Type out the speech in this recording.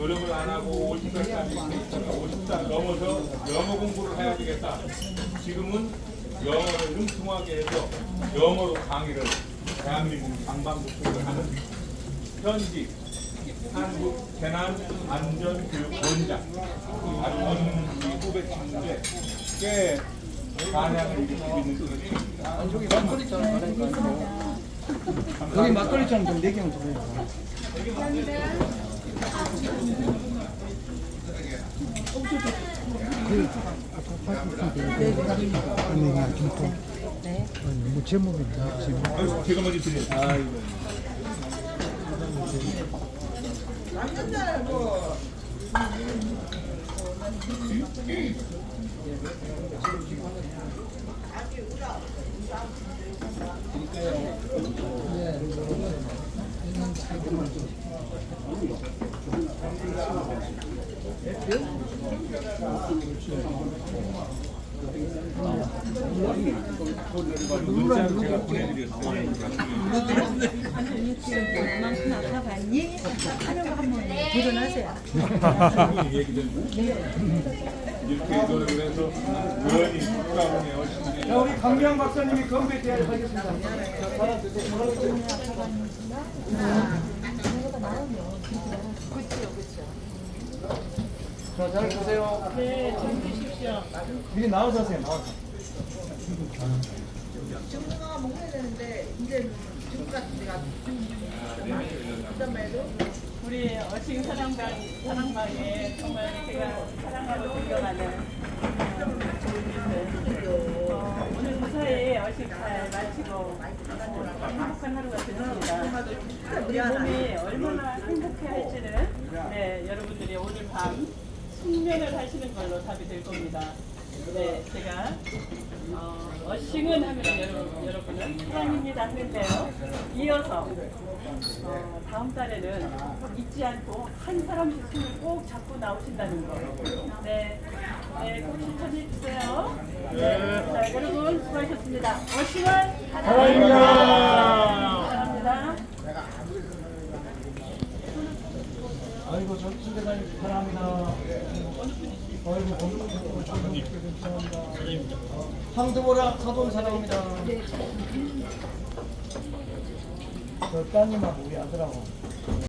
노력을 안 하고 50살까지 있으니까 50살 넘어서 영어 공부를 해야 되겠다. 지금은 영어를 융통하게 해서 영어로 강의를 대한민국 방방곡곡을 하는 현직 한국 재난 안전 교육 원장 아주 먼 후배 친구인데 꽤 반향을 일으키고 있는 그런 친구입니다. 여기 막걸리처럼 하니까 여기 막걸리처럼 좀 내기면 좀 해요. 아니, 뭐 제목이 제목. 제가 먼저 드려요. 아이고. 문 자, 우리 강명 박사님이 건배 대화를 하겠습니다. 자, 잘 보세요. 네, 좀 주십시오. 미리 나와서 하세요, 나와서. 증거가 먹어야 되는데 이제 증거 같은 데가 말도 우리 어싱 사랑방 사랑방에 정말 제가 사랑하고 존경하는 어, 오늘 무사히 어싱 잘 마치고 행복한 하루가 됐습니다. 우리 몸이 얼마나 행복해 할지는 네 여러분들이 오늘 밤 숙면을 하시는 걸로 답이 될 겁니다. 네 제가 어, 어싱은 하면 여러분, 여러분은 사랑입니다 하는데요. 이어서 어, 다음 달에는 잊지 않고 한 사람씩 손을 꼭 잡고 나오신다는 거. 네, 네, 꼭 실천해 주세요. 네, 자, 여러분 수고하셨습니다. 어싱은 사랑입니다. 아이고, 저 수대장님 사랑합니다. 아이고, 감사합니다. 황드보라 사돈 사랑합니다. 저 따님하고 우리 아들하고